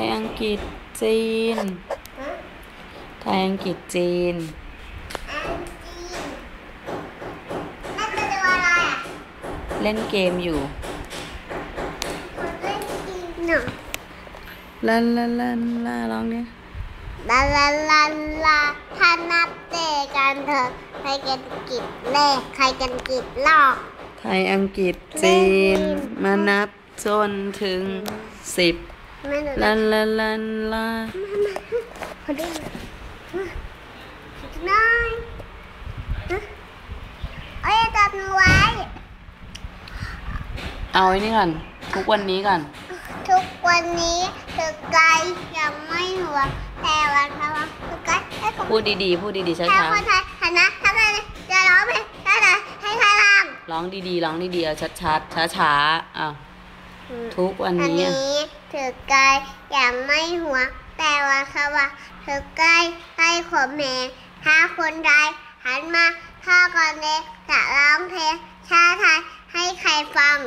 ยอังกฤษจีนฮะไทยอังกฤษจีนอังจีนนั่นเป็นตัวอะไรอะเล่นเกมอยู่คนเล่นจีนเนาะลันลันลันลาร้องเนี่ยลาลาลาลาถ้านับเตะกันเถอะใครกันกิดเลขใครกันกิดลอกไทยอังกฤษจีนเล่นมานับจนถึงสิบไม่รู้ ลันลันลันลาพอดีน้อยฮะเอ้ยจับมือไว้ เอาไอ้นี่ก่อนทุกวันนี้ก่อน ทุกวันนี้ถึงไกลยังไม่หัวแต่วันพระวันถึงไกลให้คนพูดดีๆ พูดดีๆช้าถ้าคนไทยชนะถ้าใครจะร้องเพลงถ้าไหนให้ใครร้องๆร้องดีๆ ร้องดีๆ เอาชัดๆ ช้าๆอ้าวทุกวันอันนี้นี้ ถือไกลยังไม่หัว แต่ว่าคว่าถือไกลให้ขมแหงถ้าคนใดหันมาข้าก่อนเด็กจะร้องเพลงชาไทยให้ใครฟัง